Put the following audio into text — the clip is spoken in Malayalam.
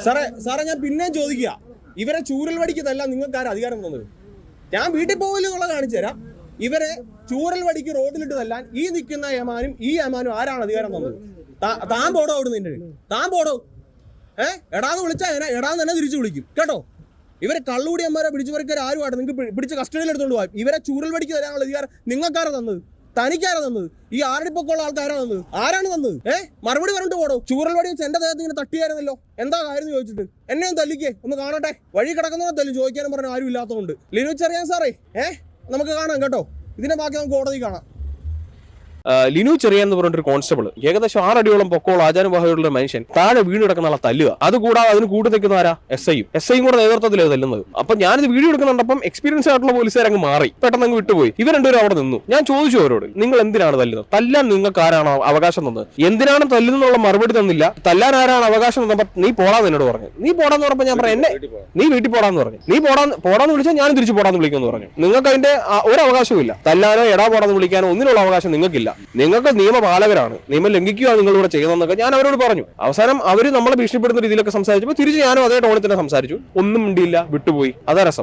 സാറേ സാറേ ഞാൻ പിന്നെയും ചോദിക്കുക. ഇവരെ ചൂരൽ വടിക്കതല്ല നിങ്ങൾക്ക് ആരും അധികാരം തന്നത്? ഞാൻ വീട്ടിൽ പോകില്ലെന്നുള്ള കാണിച്ചു തരാം. ഇവരെ ചൂരൽ വടിക്ക് റോഡിലിട്ട് തല്ലാൻ ഈ നിൽക്കുന്ന യമാനും ഈ യമാനും ആരാണ് അധികാരം തന്നത്? താൻ പോടോ അവിടെ നിന്റെ താൻ പോടോ. ഏ? എടാന്ന് വിളിച്ചാൽ എടാന്ന് തന്നെ തിരിച്ചു വിളിക്കും. കേട്ടോ? ഇവരെ കള്ളുകൂടിയന്മാരെ പിടിച്ചു പറിക്കാർ ആരുമായിട്ട്? നിങ്ങൾക്ക് പിടിച്ച് കസ്റ്റഡിയിൽ എടുത്തോണ്ട് പോകാം ഇവരെ ചൂരൽ വടിക്ക് തരാനുള്ള അധികാരം നിങ്ങൾക്കാരാണ് തന്നത്? തനിക്കാരാ തന്നത്? ഈ ആറടിപ്പൊക്കമുള്ള ആൾക്കാരാ തന്നത്? ആരാണ് തന്നത്? ഏ? മറുപടി പറഞ്ഞിട്ട് പോടോ. ചൂരൽ വടി വെച്ച് എന്റെ ദേഹത്ത് ഇങ്ങനെ തട്ടിയായിരുന്നല്ലോ. എന്താ കാര്യം ചോദിച്ചിട്ട്. എന്നെ ഒന്ന് തല്ലിക്കേ. ഒന്ന് കാണട്ടെ. വഴി കിടക്കുന്നവരെ തല്ലു ചോദിക്കാനും പറഞ്ഞ ആരും ഇല്ലാത്തതുകൊണ്ട് ലിനു ചെറിയാൻ സാറേ ഏ? നമുക്ക് കാണാം കേട്ടോ. ഇതിനെ ബാക്കി നമുക്ക് കോടതി കാണാം. ലിനു ചെറിയ എന്ന് പറഞ്ഞൊരു കോൺസ്റ്റബിൾ ഏകദേശം ആറടിയോളം ആചാരബാഹയുള്ള ഒരു മനുഷ്യൻ താഴെ വീണ് കിടക്കുന്ന ആളെ തല്ലുക. അതുകൂടാതെ അതിന് കൂട്ടു നിൽക്കുന്ന ആരാ? എസ് ഐയും എസ് ഐയും കൂടെ നേതൃത്വത്തിലാണ് തല്ലുന്നത്. അപ്പൊ ഞാനിത് വീഡിയോ എടുക്കുന്നുണ്ടപ്പം എക്സ്പീരിയൻസ് ആയിട്ടുള്ള പോലീസുകാർ അങ്ങ് മാറി. പെട്ടെന്ന് അങ്ങ് വിട്ടുപോയി. ഇവർ രണ്ടുപേരും അവിടെ നിന്നു. ഞാൻ ചോദിച്ചു അവരോട് നിങ്ങൾ എന്തിനാണ് തല്ലുന്നത്? തല്ലാൻ നിങ്ങൾക്ക് ആരാണ് അവകാശം തന്നത്? എന്തിനാണ് തല്ലുന്നുള്ള മറുപടി തന്നില്ല. തല്ലാൻ ആരാണ് അവകാശം തന്നപ്പോ നീ പോടാന്ന് എന്നോട് പറഞ്ഞു. നീ പോടാന്ന് പറഞ്ഞപ്പോ ഞാൻ പറഞ്ഞു എന്നെ നീ വീട്ടിൽ പോടാന്ന് പറഞ്ഞു. നീ പോടാന്ന് പോടാന്ന് വിളിച്ചാൽ ഞാനും തിരിച്ചു പോടാന്ന് വിളിക്കുമെന്ന് പറഞ്ഞു. നിങ്ങൾക്ക് അതിന്റെ ഒരു അവകാശവും ഇല്ല തല്ലാനോ എടാ പോടാന്ന് വിളിക്കാനോ ഒന്നിനുള്ള അവകാശം നിങ്ങൾക്കില്ല. നിങ്ങൾക്ക് നിയമപാലകരാണ്. നിയമം ലംഘിക്കുകയാണ് നിങ്ങളിവിടെ ചെയ്യുന്നതെന്നൊക്കെ ഞാൻ അവരോട് പറഞ്ഞു. അവസാനം അവർ നമ്മളെ ഭീഷണിപ്പെടുന്ന രീതിയിലൊക്കെ സംസാരിച്ചപ്പോൾ തിരിച്ച് ഞാനും അതേ ടോണിൽ തന്നെ സംസാരിച്ചു. ഒന്നും മിണ്ടിയില്ല വിട്ടുപോയി. അതാ രസം.